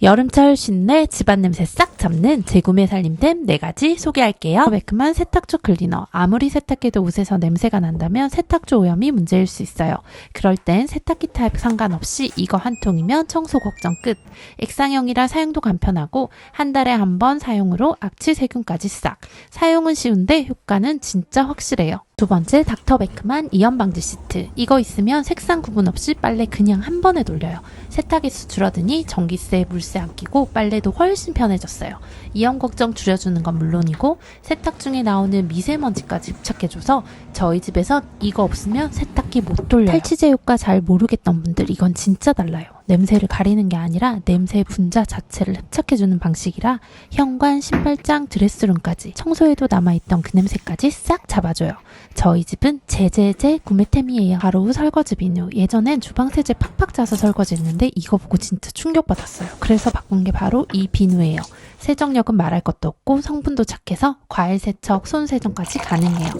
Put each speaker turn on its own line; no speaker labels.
여름철 쉰내 집안 냄새 싹 잡는 재구매 살림템 4가지 소개할게요. 매큼한 세탁조 클리너. 아무리 세탁해도 옷에서 냄새가 난다면 세탁조 오염이 문제일 수 있어요. 그럴 땐 세탁기 타입 상관없이 이거 한 통이면 청소 걱정 끝. 액상형이라 사용도 간편하고 한 달에 한 번 사용으로 악취 세균까지 싹. 사용은 쉬운데 효과는 진짜 확실해요. 두 번째 닥터 베크만 이연 방지 시트. 이거 있으면 색상 구분 없이 빨래 그냥 한 번에 돌려요. 세탁기수 줄어드니 전기세, 물세 아끼고 빨래도 훨씬 편해졌어요. 이연 걱정 줄여주는 건 물론이고 세탁 중에 나오는 미세먼지까지 부착해줘서 저희 집에서 이거 없으면 세탁기 못 돌려요. 탈취제 효과 잘 모르겠던 분들 이건 진짜 달라요. 냄새를 가리는 게 아니라 냄새 분자 자체를 흡착해주는 방식이라 현관, 신발장, 드레스룸까지 청소에도 남아있던 그 냄새까지 싹 잡아줘요. 저희 집은 제제제 구매템이에요. 바로 설거지 비누. 예전엔 주방 세제 팍팍 짜서 설거지했는데 이거 보고 진짜 충격받았어요. 그래서 바꾼 게 바로 이 비누예요. 세정력은 말할 것도 없고 성분도 착해서 과일 세척, 손 세정까지 가능해요.